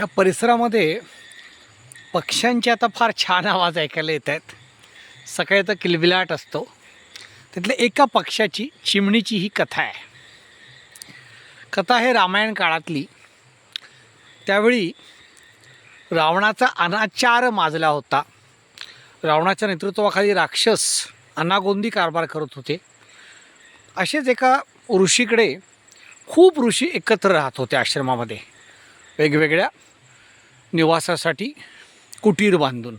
या परिसरामध्ये पक्ष्यांचे आता फार छान आवाज ऐकायला येत आहेत. सकाळी तर किलबिलाट असतो. त्यातल्या एका पक्षाची चिमणीची ही कथा आहे. कथा आहे रामायण काळातली. त्यावेळी रावणाचा अनाचार माजला होता. रावणाच्या नेतृत्वाखाली राक्षस अनागोंदी कारभार करत होते. असेच एका ऋषीकडे खूप ऋषी एकत्र राहत होते आश्रमामध्ये. वेगवेगळ्या निवासासाठी कुटीर बांधून.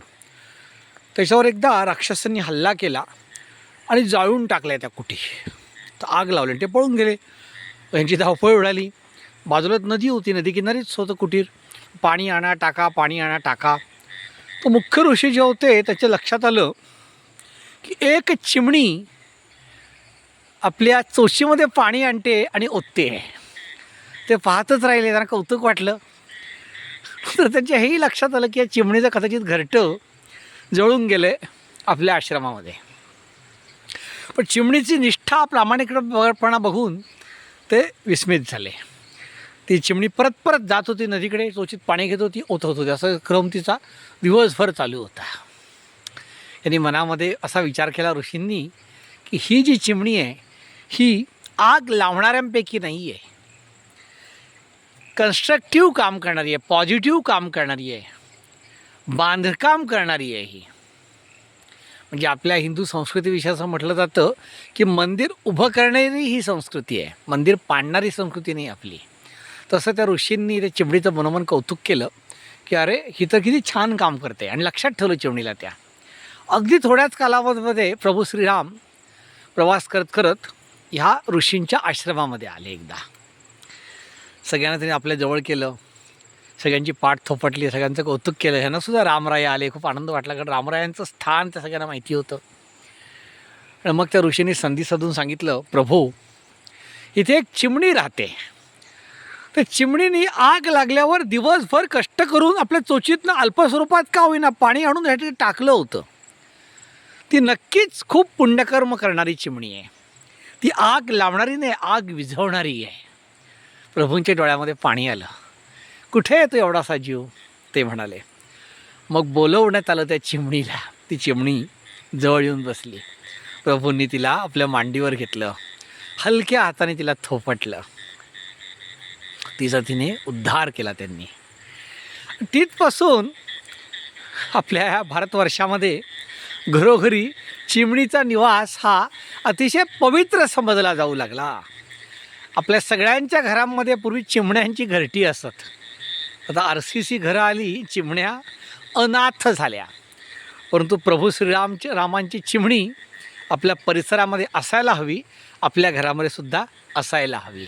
त्याच्यावर एकदा राक्षसांनी हल्ला केला आणि जाळून टाकल्या त्या कुटी. तर आग लावली ते पळून गेले. यांची धावपळ उडाली. बाजूलाच नदी होती. नदी किनारीच होतं कुटीर. पाणी आणा टाका पाणी आणा टाका. तर मुख्य ऋषी जे होते त्याच्या लक्षात आलं की एक चिमणी आपल्या चोशीमध्ये पाणी आणते आणि ओतते. ते पाहतच राहिले. त्यांना कौतुक वाटलं. तर त्यांच्या हेही लक्षात आलं की या चिमणीचं कदाचित घरटं जळून गेलं आपल्या आश्रमामध्ये. पण चिमणीची निष्ठा प्रामाणिकपणा बघून ते विस्मित झाले. ती चिमणी परत परत जात होती नदीकडे चोचीत पाणी घेत होती ओतत होती असं क्रम तिचा दिवसभर चालू होता. यांनी मनामध्ये असा विचार केला ऋषींनी की ही जी चिमणी आहे ही आग लावणाऱ्यांपैकी नाही आहे कन्स्ट्रक्टिव्ह काम करणारी आहे पॉझिटिव्ह काम करणारी आहे बांधकाम करणारी आहे ही. म्हणजे आपल्या हिंदू संस्कृतीविषयी असं म्हटलं जातं की मंदिर उभं करणारी ही संस्कृती आहे मंदिर पाडणारी संस्कृती नाही आपली. तसं त्या ऋषींनी त्या चिमडीचं मनोमन कौतुक केलं की अरे ही तर किती छान काम करते आणि लक्षात ठेवलं चिमणीला त्या. अगदी थोड्याच कालावधीमध्ये प्रभू श्रीराम प्रवास करत करत ह्या ऋषींच्या आश्रमामध्ये आले एकदा. सगळ्यांना त्यांनी आपल्या जवळ केलं. सगळ्यांची पाठ थोपटली सगळ्यांचं कौतुक केलं. ह्यांना सुद्धा रामराय आले. खूप आनंद वाटला. कारण रामरायांचं स्थान त्या सगळ्यांना माहिती होतं. आणि मग त्या ऋषीने संधी साधून सांगितलं प्रभू इथे एक चिमणी राहते. तर चिमणीने आग लागल्यावर दिवसभर कष्ट करून आपल्या चोचीतनं अल्पस्वरूपात का होईना पाणी आणून ह्यासाठी टाकलं होतं. ती नक्कीच खूप पुण्यकर्म करणारी चिमणी आहे. ती आग लावणारी नाही आग विझवणारी आहे. प्रभूंच्या डोळ्यामध्ये पाणी आलं. कुठे आहे तो एवढासा जीव? ते म्हणाले. मग बोलवण्यात आलं त्या चिमणीला. ती चिमणी जवळ येऊन बसली. प्रभूंनी तिला आपल्या मांडीवर घेतलं. हलक्या हाताने तिला थोपटलं. तिचा तिने उद्धार केला त्यांनी. तिथपासून आपल्या ह्या भारतवर्षामध्ये घरोघरी चिमणीचा निवास हा अतिशय पवित्र समजला जाऊ लागला. आपल्या सगळ्यांच्या घरांमध्ये पूर्वी चिमण्यांची घरटी असत. आता आर सी सी घरं आली चिमण्या अनाथ झाल्या. परंतु प्रभू श्रीरामची रामांची चिमणी आपल्या परिसरामध्ये असायला हवी आपल्या घरामध्ये सुद्धा असायला हवी.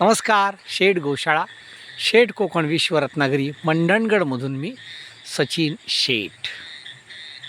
नमस्कार शेठ गोशाळा शेठ कोकण विश्व रत्नागिरी मंडणगडमधून मी सचिन शेठ.